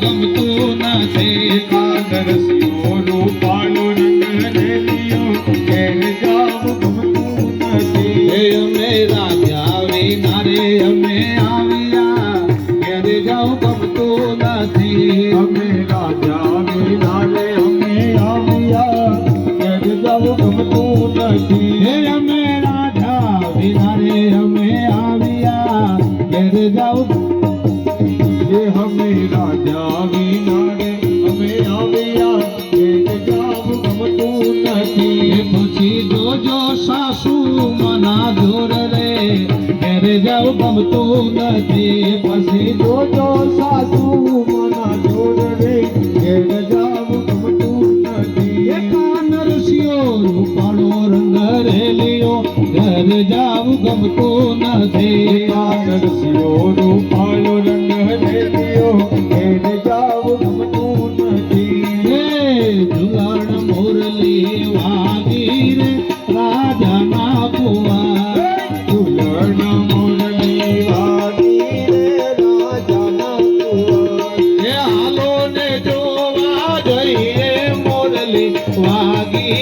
ગમતું નથી કાગરસિયો રૂપાળો રંગ રેલિયો ઘેર જાવ ગમતું નથી હે અમે રાજા વિના રે અમે આવ્યા ઘેર જાવ ગમતું નથી અમે રાજા વિના રે અમે આવ્યા ઘેર જાવ ગમતું નથી હે અમે રાજા વિના રે અમે આવ્યા ઘેર જાવ એ અમે રાજા વિનાને અમે આવ્યા ઘેર જવું ગમતું નથી. પૂછી જોજો સાસુ મના જોર રે ઘેર જાઉં ગમતું નથી. પછી જોજો સાસુ મના જોડ રે ઘેર જવું ગમતું નથી. નરસિંહો રૂપાળો રંગ રેલિયો ઘર જાવું ગમતું નથી. રૂપાળો રંગ ಸಾತ್ವಾಗಿ